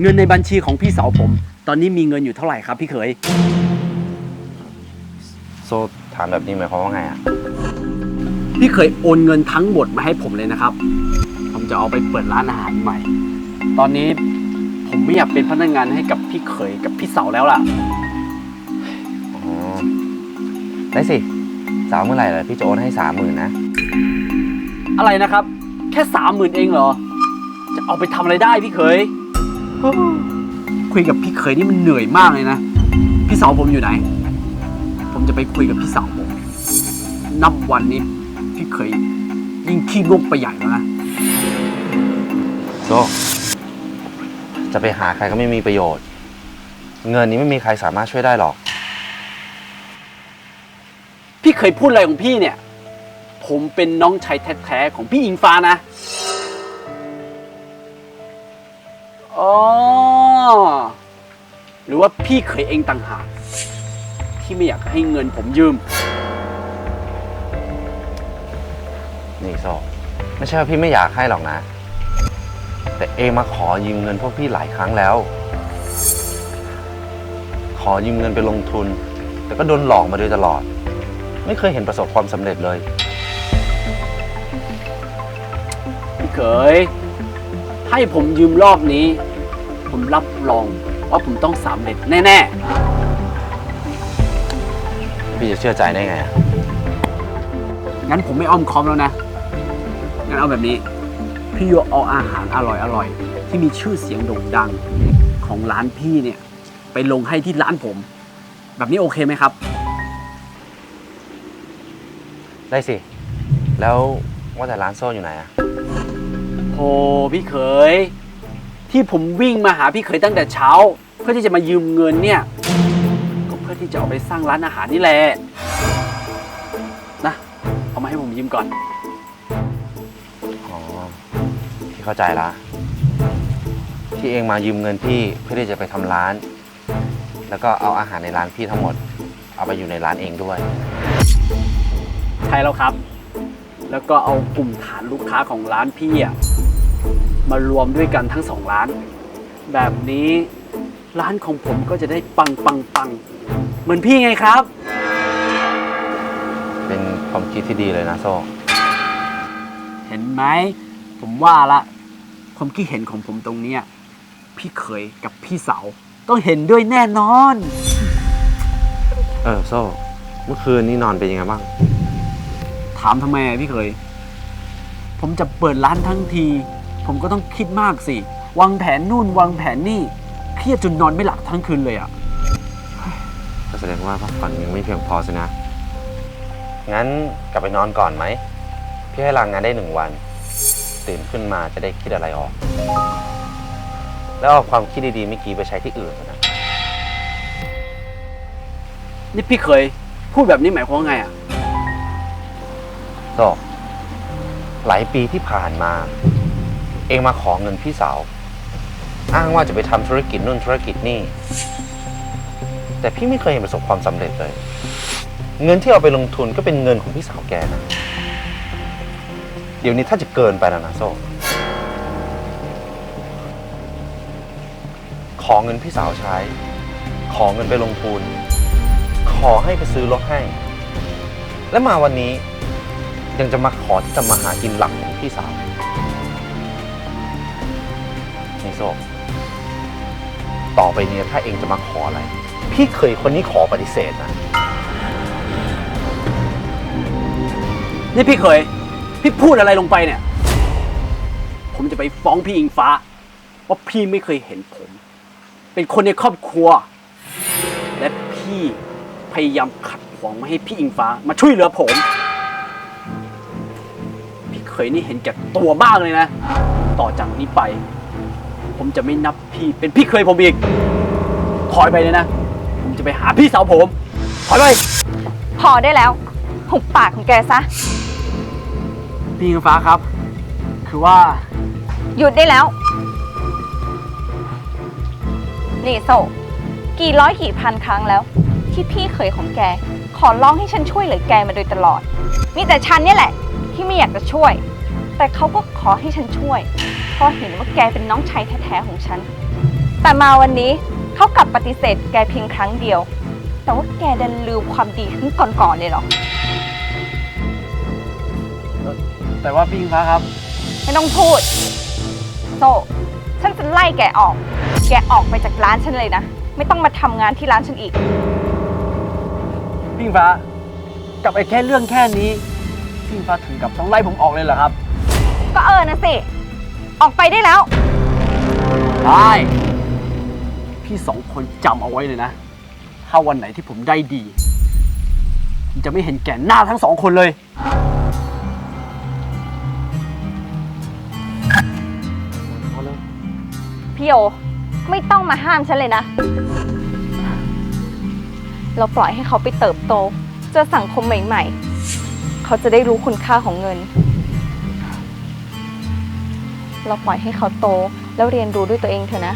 เงินในบัญชีของพี่สาวผม ตอนนี้มีเงินอยู่เท่าไหร่ครับพี่เขย โซ่ถามแบบนี้หมายความว่าไงอะ พี่เคยโอนเงินทั้งหมดมาให้ผมเลยนะครับ ผมจะเอาไปเปิดร้านอาหารใหม่ ตอนนี้ผมไม่อยากเป็นพนักงานให้กับพี่เขยกับพี่เสาวแล้วล่ะ อ๋อ ได้สิ สาวเมื่อไหร่ล่ะพี่จะโอนให้สามหมื่นนะ อะไรนะครับ แค่สามหมื่นเองเหรอ จะเอาไปทำอะไรได้พี่เขยฮู้ คุยกับพี่เขยนี่มันเหนื่อยมากเลยนะ พี่สาวผมอยู่ไหน ผมจะไปคุยกับพี่สาวผม นับวันนี้พี่เขยยิ่งขี้งกไปใหญ่แล้วนะ โซ่จะไปหาใครก็ไม่มีประโยชน์ เงินนี้ไม่มีใครสามารถช่วยได้หรอก พี่เคยพูดอะไรของพี่เนี่ย ผมเป็นน้องชายแท้ๆของพี่อิงฟ้านะ อ๋อ หรือว่าพี่เคยเองต่างหากที่ไม่อยากให้เงินผมยืม นี่โซ่ไม่ใช่ว่าพี่ไม่อยากให้หรอกนะ แต่เองมาขอยืมเงินพวกพี่หลายครั้งแล้ว ขอยืมเงินไปลงทุน แต่ก็โดนหลอกมาโดยตลอด ไม่เคยเห็นประสบความสำเร็จเลย พี่เคย ให้ผมยืมรอบนี้ ผมรับรองว่าผมต้องสำเร็จแน่พี่จะเชื่อใจได้ไงอะๆ งั้นผมไม่อ้อมค้อมแล้วนะ งั้นเอาแบบนี้ พี่โยเอาอาหารอร่อยๆ ที่มีชื่อเสียงโด่งดังของร้านพี่เนี่ย ไปลงให้ที่ร้านผม แบบนี้โอเคไหมครับ ได้สิ แล้วว่าแต่ร้านโซ่อยู่ไหนอะ โหพี่เขย ที่ผมวิ่งมาหาพี่เขยตั้งแต่เช้า เพื่อที่จะมายืมเงินเนี่ย ก็เพื่อที่จะเอาไปสร้างร้านอาหารนี่แหละนะเอามาให้ผมยืมก่อน อ๋อพี่เข้าใจละที่เองมายืมเงินพี่เพื่อที่จะไปทำร้าน แล้วก็เอาอาหารในร้านพี่ทั้งหมด เอาไปอยู่ในร้านเองด้วย ใช่แล้วครับ แล้วก็เอากลุ่มฐานลูกค้าของร้านพี่อะ มารวมด้วยกันทั้งสองร้าน แบบนี้ร้านของผมก็จะได้ปังปังปังเหมือนพี่ไงครับ เป็นความคิดที่ดีเลยนะโซ่เห็นไหม ผมว่าละ ความคิดเห็นของผมตรงเนี้ยพี่เคยกับพี่สาวต้องเห็นด้วยแน่นอน เออโซ่เมื่อคืนนี้นอนเป็นยังไงบ้าง ถามทำไมอะพี่เคยผมจะเปิดร้านทั้งที ผมก็ต้องคิดมากสิ วางแผนนู่นวางแผนนี่ เครียดจนนอนไม่หลับทั้งคืนเลยอะก็แสดงว่าพักผ่อนยังไม่เพียงพอสินะ งั้นกลับไปนอนก่อนไหม พี่ให้ลางงานได้หนึ่งวัน ตื่นขึ้นมาจะได้คิดอะไรออก แล้วเอาความคิดดีๆเมื่อกี้ไปใช้ที่อื่นนะ นี่พี่เคย พูดแบบนี้หมายความว่าไงอะโซ่หลายปีที่ผ่านมา เองมาขอเงินพี่สาว อ้างว่าจะไปทำธุรกิจนู่นธุรกิจนี่ แต่พี่ไม่เคยเห็นประสบความสำเร็จเลย เงินที่เอาไปลงทุนก็เป็นเงินของพี่สาวแกนะ เดี๋ยวนี้ถ้าจะเกินไปแล้วนะโซ่ขอเงินพี่สาวใช้ ขอเงินไปลงทุน ขอให้ไปซื้อรถให้ และมาวันนี้ยังจะมาขอที่จะมาหากินหลักของพี่สาว โซต่อไปเนี่ยถ้าเองจะมาขออะไร พี่เคยคนนี้ขอปฏิเสธนะ นี่พี่เคย พี่พูดอะไรลงไปเนี่ย ผมจะไปฟ้องพี่อิงฟ้าว่าพี่ไม่เคยเห็นผม เป็นคนในครอบครัว และพี่พยายามขัดขวางไม่ให้พี่อิงฟ้ามาช่วยเหลือผม พี่เคยนี่เห็นแก่ตัวบ้างเลยนะ ต่อจากนี้ไป ผมจะไม่นับพี่เป็นพี่เคยผมอีก ถอยไปเลยนะ ผมจะไปหาพี่สาวผม ถอยไป พอได้แล้วหุบปากของแกซะ พี่อิงฟ้าครับ คือว่า หยุดได้แล้ว นี่โซกี่ร้อยกี่พันครั้งแล้ว ที่พี่เคยของแก ขอร้องให้ฉันช่วยเหลือแกมาโดยตลอด มีแต่ฉันเนี่ยแหละ ที่ไม่อยากจะช่วย แต่เขาก็ขอให้ฉันช่วย เพราะเห็นว่าแกเป็นน้องชายแท้ๆของฉัน แต่มาวันนี้เขากลับปฏิเสธแกเพียงครั้งเดียว แต่ว่าแกดันลืมความดีครั้งก่อนๆเลยเหรอ แต่ว่าพี่อิงฟ้าครับ ไม่ต้องพูด โซฉันจะไล่แกออก แกออกไปจากร้านฉันเลยนะ ไม่ต้องมาทำงานที่ร้านฉันอีกพี่อิงฟ้า กับไอ้แค่เรื่องแค่นี้พี่อิงฟ้าถึงกับต้องไล่ผมออกเลยเหรอครับ ก็เออนะสิอ อกไปได้แล้ว ได้ พี่สองคนจำเอาไว้เลยนะ ถ้าวันไหนที่ผมได้ดีผมจะไม่เห็นแก่หน้าทั้งสองคนเลย พี่โอไม่ต้องมาห้ามฉันเลยนะ เราปล่อยให้เขาไปเติบโต เจอสังคมใหม่ ๆ เขาจะได้รู้คุณค่าของเงิน เราปล่อยให้เขาโต แล้วเรียนรู้ด้วยตัวเองเถอะนะ